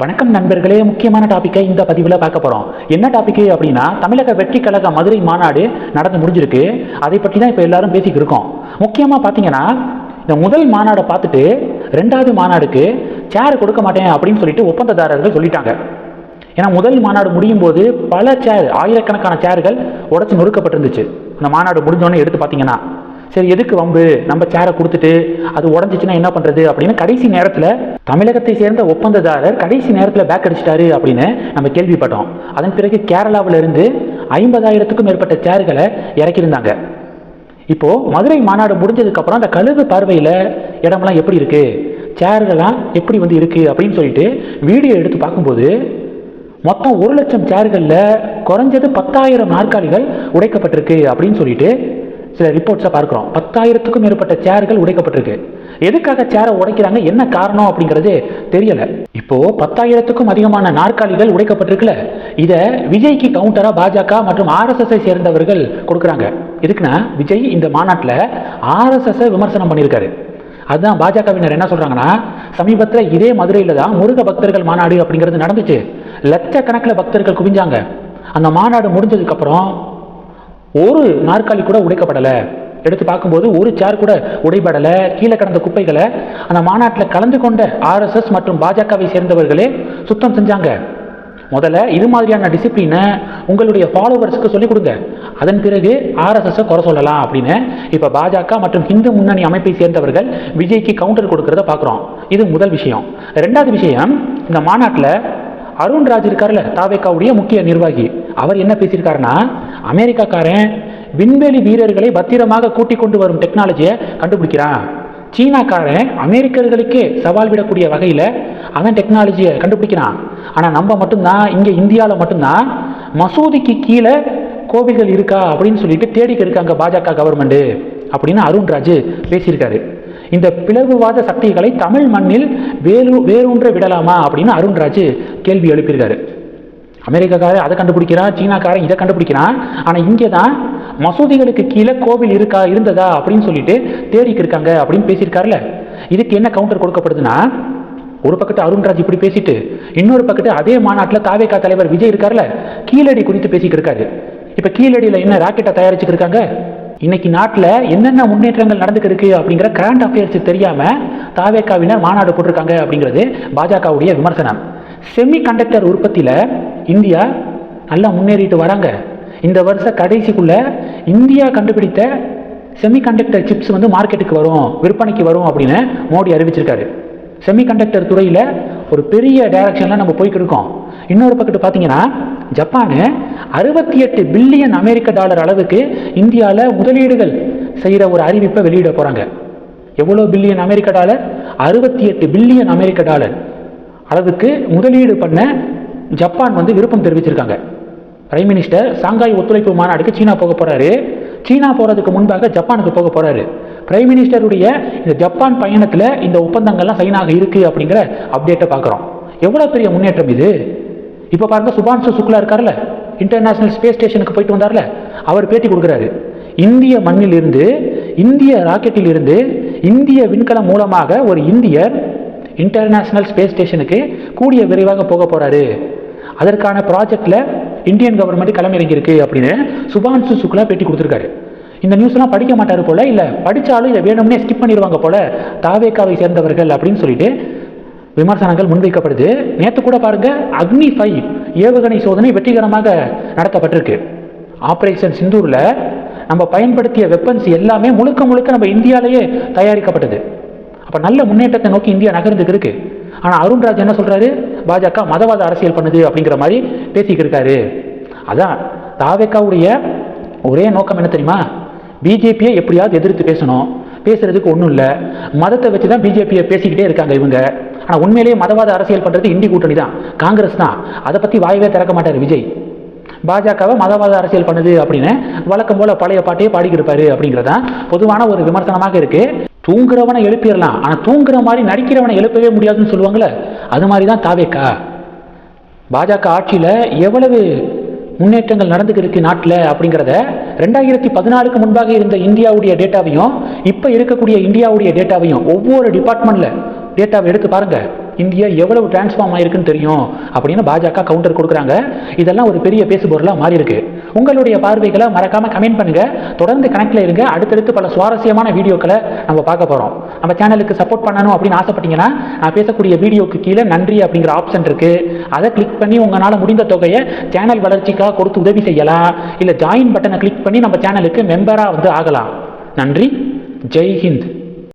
வணக்கம் நண்பர்களே முக்கியமான டாப்பிக்கை இந்த பதிவில் பார்க்க போகிறோம் என்ன டாப்பிக்கு அப்படின்னா தமிழக வெற்றி கழக மதுரை மாநாடு நடந்து முடிஞ்சிருக்கு. அதை பற்றி தான் இப்போ எல்லாரும் பேசிக்கிட்டு இருக்கோம். முக்கியமாக பார்த்தீங்கன்னா இந்த முதல் மாநாடை பார்த்துட்டு ரெண்டாவது மாநாடுக்கு சேர் கொடுக்க மாட்டேன் அப்படின்னு சொல்லிட்டு ஒப்பந்ததாரர்கள் சொல்லிட்டாங்க. ஏன்னா முதல் மாநாடு முடியும் போது பல சேர் ஆயிரக்கணக்கான சேர்கள் உடச்சி நொறுக்கப்பட்டிருந்துச்சு. அந்த மாநாடு முடிஞ்சோடனே எடுத்து பார்த்தீங்கன்னா சரி எதுக்கு வம்பு? நம்ம சேரை கொடுத்துட்டு அது உடஞ்சிச்சுன்னா என்ன பண்ணுறது அப்படின்னு கடைசி நேரத்தில் தமிழகத்தை சேர்ந்த ஒப்பந்ததாரர் கடைசி நேரத்தில் பேக் அடிச்சிட்டாரு அப்படின்னு நம்ம கேள்விப்பட்டோம். அதன் பிறகு கேரளாவில் இருந்து ஐம்பதாயிரத்துக்கும் மேற்பட்ட சேர்களை இறக்கியிருந்தாங்க. இப்போது மதுரை மாநாடு முடிஞ்சதுக்கப்புறம் அந்த கழுகு பார்வையில் இடமெல்லாம் எப்படி இருக்குது சேர்கள்லாம் எப்படி வந்து இருக்குது அப்படின்னு சொல்லிட்டு வீடியோ எடுத்து பார்க்கும்போது மொத்தம் ஒரு லட்சம் சேர்களில் குறைஞ்சது பத்தாயிரம் நாற்காலிகள் உடைக்கப்பட்டிருக்கு அப்படின்னு சொல்லிட்டு சில ரிப்போர்ட்ஸை பார்க்குறோம். பத்தாயிரத்துக்கும் மேற்பட்ட சேர்கள் உடைக்கப்பட்டிருக்கு. எதுக்காக சேரை உடைக்கிறாங்க? என்ன காரணம் அப்படிங்கிறது தெரியல. இப்போ பத்தாயிரத்துக்கும் அதிகமான நாற்காலிகள் உடைக்கப்பட்டிருக்குல்ல இதை விஜய்க்கு கவுண்டரா பாஜக மற்றும் ஆர்எஸ்எஸ்ஐ சேர்ந்தவர்கள் கொடுக்குறாங்க. எதுக்குன்னா விஜய் இந்த மாநாட்டில் ஆர்எஸ்எஸ்ஸை விமர்சனம் பண்ணியிருக்காரு. அதுதான் பாஜகவினர் என்ன சொல்றாங்கன்னா சமீபத்தில் இதே மதுரையில் தான் முருக பக்தர்கள் மாநாடு அப்படிங்கிறது நடந்துச்சு. லட்சக்கணக்கில் பக்தர்கள் குவிஞ்சாங்க. அந்த மாநாடு முடிஞ்சதுக்கப்புறம் ஒரு நாற்காலி கூட உடைக்கப்படலை. எடுத்து பார்க்கும்போது ஒரு சேர் கூட உடைபடலை. கீழே கடந்த குப்பைகளை அந்த மாநாட்டில் கலந்து கொண்ட ஆர்எஸ்எஸ் மற்றும் பாஜகவை சேர்ந்தவர்களே சுத்தம் செஞ்சாங்க. முதல்ல இது மாதிரியான டிசிப்ளினை உங்களுடைய ஃபாலோவர்ஸ்க்கு சொல்லிக் கொடுங்க. அதன் பிறகு ஆர்எஸ்எஸ்ஸை குறை சொல்லலாம் அப்படின்னு இப்போ பாஜக மற்றும் இந்து முன்னணி அமைப்பை சேர்ந்தவர்கள் விஜய்க்கு கவுண்டர் கொடுக்கறத பார்க்குறோம். இது முதல் விஷயம். ரெண்டாவது விஷயம் இந்த மாநாட்டில் அருண்ராஜ் இருக்கார்ல தாவேக்காவுடைய முக்கிய நிர்வாகி. அவர் என்ன பேசியிருக்காருன்னா அமெரிக்காக்காரன் விண்வெளி வீரர்களை பத்திரமாக கூட்டிக் கொண்டு வரும் டெக்னாலஜியை கண்டுபிடிக்கிறான். சீனாக்காரன் அமெரிக்கர்களுக்கே சவால் விடக்கூடிய வகையில் அவன் டெக்னாலஜியை கண்டுபிடிக்கிறான். ஆனால் நம்ம மட்டும்தான் இங்கே இந்தியாவில் மட்டும்தான் மசூதிக்கு கீழே கோவில்கள் இருக்கா அப்படின்னு சொல்லிட்டு தேடிக்க இருக்காங்க பாஜக கவர்மெண்ட்டு அப்படின்னு அருண்ராஜ் பேசியிருக்காரு. இந்த பிளவுவாத சக்திகளை தமிழ் மண்ணில் வேறு வேரூன்ற விடலாமா அப்படின்னு அருண்ராஜ் கேள்வி எழுப்பியிருக்காரு. அமெரிக்காக்காரன் அதை கண்டுபிடிக்கிறான் சீனாக்காரன் இதை கண்டுபிடிக்கிறான். ஆனால் இங்கே தான் மசூதிகளுக்கு கீழே கோவில் இருக்கா இருந்ததா அப்படின்னு சொல்லிட்டு தேடிக்கு இருக்காங்க அப்படின்னு பேசியிருக்காருல்ல. இதுக்கு என்ன கவுண்டர் கொடுக்கப்படுதுன்னா ஒரு பக்கத்து அருண்ராஜ் இப்படி பேசிட்டு இன்னொரு பக்கத்து அதே மாநாட்டில் தாவேகா தலைவர் விஜய் இருக்கார்ல கீழடி குறித்து பேசிக்கிட்டு இருக்காரு. இப்போ கீழடியில் என்ன ராக்கெட்டை தயாரிச்சுட்டு இருக்காங்க? இன்னைக்கு நாட்டில் என்னென்ன முன்னேற்றங்கள் நடந்துக்கிருக்கு அப்படிங்கிற கரண்ட் அஃபேர்ஸ் தெரியாமல் தாவேக்காவினர் மாநாடு போட்டிருக்காங்க அப்படிங்கிறது பாஜகவுடைய விமர்சனம். செமி கண்டக்டர் உற்பத்தியில் இந்தியா நல்லா முன்னேறிட்டு வராங்க. இந்த வருஷ கடைசிக்குள்ள இந்தியா கண்டுபிடித்த செமி கண்டக்டர் சிப்ஸ் வந்து மார்க்கெட்டுக்கு வரும் விற்பனைக்கு வரும் அப்படின்னு மோடி அறிவிச்சிருக்காரு. செமி கண்டக்டர் துறையில் ஒரு பெரிய டைரக்ஷனில் நம்ம போய்கிட்டு இருக்கோம். இன்னொரு பக்கத்து பார்த்தீங்கன்னா ஜப்பானு அறுபத்தி எட்டு பில்லியன் அமெரிக்க டாலர் அளவுக்கு இந்தியாவில் முதலீடுகள் செய்கிற ஒரு அறிவிப்பை வெளியிட போகிறாங்க எவ்வளோ பில்லியன் அமெரிக்க டாலர்? அறுபத்தி எட்டு பில்லியன் அமெரிக்க டாலர். அளவுக்கு முதலீடு பண்ண ஜப்பான் வந்து விருப்பம் தெரிவிச்சிருக்காங்க. பிரைம் மினிஸ்டர் சாங்காய் ஒத்துழைப்பு மாநாடுக்கு சீனா போக போறாரு. சீனா போறதுக்கு முன்பாக ஜப்பானுக்கு போக போறாரு. பிரைம் மினிஸ்டருடைய இந்த ஜப்பான் பயணத்தில் இந்த ஒப்பந்தங்கள்லாம் சைனாக இருக்கு அப்படிங்கிற அப்டேட்டை பார்க்குறோம். எவ்வளோ பெரிய முன்னேற்றம் இது? இப்போ பாருங்க சுபான்சு சுக்லா இருக்கார்ல இன்டர்நேஷனல் ஸ்பேஸ் ஸ்டேஷனுக்கு போயிட்டு வந்தார்ல அவர் பேட்டி கொடுக்குறாரு. இந்திய மண்ணில் இருந்து இந்திய ராக்கெட்டில் இருந்து இந்திய விண்கலம் மூலமாக ஒரு இந்தியர் இன்டர்நேஷ்னல் ஸ்பேஸ் ஸ்டேஷனுக்கு கூடிய விரைவாக போக போகிறாரு அதற்கான ப்ராஜெக்டில் இந்தியன் கவர்மெண்ட் களமிறங்கியிருக்கு அப்படின்னு சுபான்சு சுக்லா பேட்டி கொடுத்துருக்காரு. இந்த நியூஸ்லாம் படிக்க மாட்டார் போல் இல்லை படித்தாலும் இதை வேணும்னே ஸ்கிப் பண்ணிடுவாங்க போல் தாவேக்காவை சேர்ந்தவர்கள் அப்படின்னு சொல்லிட்டு விமர்சனங்கள் முன்வைக்கப்படுது. நேற்று கூட பாருங்க அக்னி ஃபைவ் ஏவுகணை சோதனை வெற்றிகரமாக நடத்தப்பட்டிருக்கு. ஆப்ரேஷன் சிந்தூரில் நம்ம பயன்படுத்திய வெப்பன்ஸ் எல்லாமே முழுக்க முழுக்க நம்ம இந்தியாவிலேயே தயாரிக்கப்பட்டது. அப்போ நல்ல முன்னேற்றத்தை நோக்கி இந்தியா நகர்ந்துக்கு இருக்கு ஆனால் அருண்ராஜ் என்ன சொல்றாரு? பாஜக மதவாத அரசியல் பண்ணுது அப்படிங்கிற மாதிரி பேசிக்கிட்டு இருக்காரு. அதான் தாவேக்காவுடைய ஒரே நோக்கம் என்ன தெரியுமா? பிஜேபியை எப்படியாவது எதிர்த்து பேசணும். பேசுறதுக்கு ஒன்றும் இல்லை. மதத்தை வச்சு தான் பிஜேபியை பேசிக்கிட்டே இருக்காங்க இவங்க. ஆனால் உண்மையிலேயே மதவாத அரசியல் பண்ணுறது இந்தி கூட்டணி தான். காங்கிரஸ் தான். அதை பற்றி வாயவே திறக்க மாட்டார் விஜய். பாஜகவை மதவாத அரசியல் பண்ணுது அப்படின்னு வழக்கம் போல பழைய பாட்டையே பாடிக்கிட்டு இருப்பாரு அப்படிங்கிறதா பொதுவான ஒரு விமர்சனமாக இருக்குது தூங்குறவனை எழுப்பிடலாம். ஆனால் தூங்குற மாதிரி நடிக்கிறவனை எழுப்பவே முடியாதுன்னு சொல்லுவாங்களே அது மாதிரி தான் தாவேக்கா. பாஜக ஆட்சியில் எவ்வளவு முன்னேற்றங்கள் நடந்துக்கிருக்கு நாட்டில் அப்படிங்கிறத ரெண்டாயிரத்தி பதினாலுக்கு முன்பாக இருந்த இந்தியாவுடைய டேட்டாவையும் இப்போ இருக்கக்கூடிய இந்தியாவுடைய டேட்டாவையும் ஒவ்வொரு டிபார்ட்மெண்ட்டில் டேட்டாவை எடுத்து பாருங்கள் இந்தியா எவ்வளவு டிரான்ஸ்ஃபார்ம் ஆயிருக்குன்னு தெரியும் அப்படின்னு பாஜக கவுண்டர் கொடுக்குறாங்க. இதெல்லாம் ஒரு பெரிய பேசுபொருளாக மாறி இருக்கு உங்களுடைய பார்வைகளை மறக்காம கமெண்ட் பண்ணுங்க. தொடர்ந்து கனெக்ட்ல இருங்க. அடுத்தடுத்து பல சுவாரஸ்யமான வீடியோக்களை நம்ம பார்க்க போறோம். நம்ம சேனலுக்கு சப்போர்ட் பண்ணணும் அப்படின்னு ஆசைப்பட்டீங்கன்னா நான் பேசக்கூடிய வீடியோக்கு கீழே நன்றி அப்படிங்கிற ஆப்ஷன் இருக்கு. அதை கிளிக் பண்ணி உங்களால் முடிந்த தொகையை சேனல் வளர்ச்சிக்காக கொடுத்து உதவி செய்யலாம். இல்லை ஜாயின் பட்டனை கிளிக் பண்ணி நம்ம சேனலுக்கு மெம்பராக வந்து ஆகலாம். நன்றி. ஜெய் ஹிந்த்.